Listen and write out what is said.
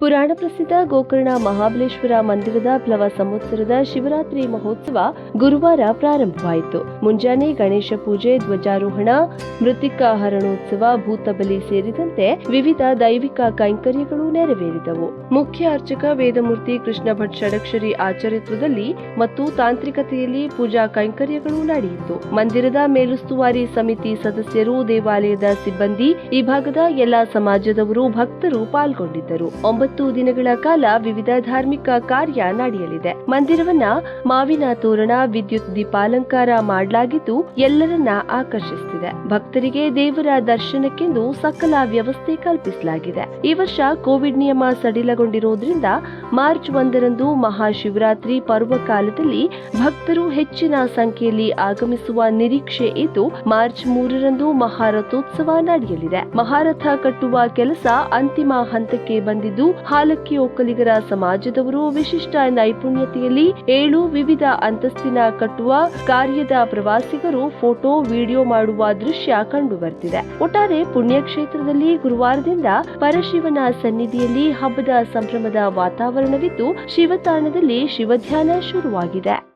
ಪುರಾಣ ಪ್ರಸಿದ್ಧ ಗೋಕರ್ಣ ಮಹಾಬಲೇಶ್ವರ ಮಂದಿರದ ಪ್ಲವ ಸಂವತ್ಸರದ ಶಿವರಾತ್ರಿ ಮಹೋತ್ಸವ ಗುರುವಾರ ಪ್ರಾರಂಭವಾಯಿತು. ಮುಂಜಾನೆ ಗಣೇಶ ಪೂಜೆ, ಧ್ವಜಾರೋಹಣ ಮೃತಿಕಾ ಹರಣೋತ್ಸವ ಭೂತಬಲಿ ಸೇರಿದಂತೆ ವಿವಿಧ ದೈವಿಕ ಕೈಂಕರ್ಯಗಳು ನೆರವೇರಿದವು. ಮುಖ್ಯ ಅರ್ಚಕ ವೇದಮೂರ್ತಿ ಕೃಷ್ಣ ಭಟ್ ಷಡಕ್ಷರಿ ಆಚಾರ್ಯತ್ವದಲ್ಲಿ ಮತ್ತು ತಾಂತ್ರಿಕತೆಯಲ್ಲಿ ಪೂಜಾ ಕೈಂಕರ್ಯಗಳು ನಡೆಯಿತು. ಮಂದಿರದ ಮೇಲುಸ್ತುವಾರಿ ಸಮಿತಿ ಸದಸ್ಯರು, ದೇವಾಲಯದ ಸಿಬ್ಬಂದಿ, ಈ ಭಾಗದ ಎಲ್ಲಾ ಸಮಾಜದವರು ಭಕ್ತರು ಪಾಲ್ಗೊಂಡಿದ್ದರು. ಒಂಬತ್ತು ದಿನಗಳ ಕಾಲ ವಿವಿಧ ಧಾರ್ಮಿಕ ಕಾರ್ಯ ನಡೆಯಲಿದೆ. ಮಂದಿರವನ್ನ ಮಾವಿನ ತೋರಣ ವಿದ್ಯುತ್ ದೀಪಾಲಂಕಾರ ಮಾಡಲಾಗಿದ್ದು ಎಲ್ಲರನ್ನ ಆಕರ್ಷಿಸುತ್ತಿದೆ. ಭಕ್ತರಿಗೆ ದೇವರ ದರ್ಶನಕ್ಕೆಂದು ಸಕಲ ವ್ಯವಸ್ಥೆ ಕಲ್ಪಿಸಲಾಗಿದೆ. ಈ ವರ್ಷ ಕೋವಿಡ್ ನಿಯಮ ಸಡಿಲಗೊಂಡಿರುವುದರಿಂದ ಮಾರ್ಚ್ ಒಂದರಂದು ಮಹಾಶಿವರಾತ್ರಿ ಪರ್ವ ಕಾಲದಲ್ಲಿ ಭಕ್ತರು ಹೆಚ್ಚಿನ ಸಂಖ್ಯೆಯಲ್ಲಿ ಆಗಮಿಸುವ ನಿರೀಕ್ಷೆ ಇದ್ದು ಮಾರ್ಚ್ ಮೂರರಂದು ಮಹಾರಥೋತ್ಸವ ನಡೆಯಲಿದೆ. ಮಹಾರಥ ಕಟ್ಟುವ ಕೆಲಸ ಅಂತಿಮ ಹಂತಕ್ಕೆ ಬಂದಿದ್ದು ಹಾಲಕ್ಕಿ ಒಕ್ಕಲಿಗರ ಸಮಾಜದವರು ವಿಶಿಷ್ಟ ನೈಪುಣ್ಯತೆಯಲ್ಲಿ ಏಳು ವಿವಿಧ ಅಂತಸ್ತಿನ ಕಟ್ಟುವ ಕಾರ್ಯದ ಪ್ರವಾಸಿಗರು ಫೋಟೋ, ವಿಡಿಯೋ ಮಾಡುವ ದೃಶ್ಯ ಕಂಡು ಬರ್ತಿದೆ ಒಟ್ಟಾರೆ ಪುಣ್ಯಕ್ಷೇತ್ರದಲ್ಲಿ ಗುರುವಾರದಿಂದ ಪರಶಿವನ ಸನ್ನಿಧಿಯಲ್ಲಿ ಹಬ್ಬದ ಸಂಭ್ರಮದ ವಾತಾವರಣವಿದ್ದು, ಶಿವತಾಣದಲ್ಲಿ ಶಿವಧ್ಯಾನ ಶುರುವಾಗಿದೆ.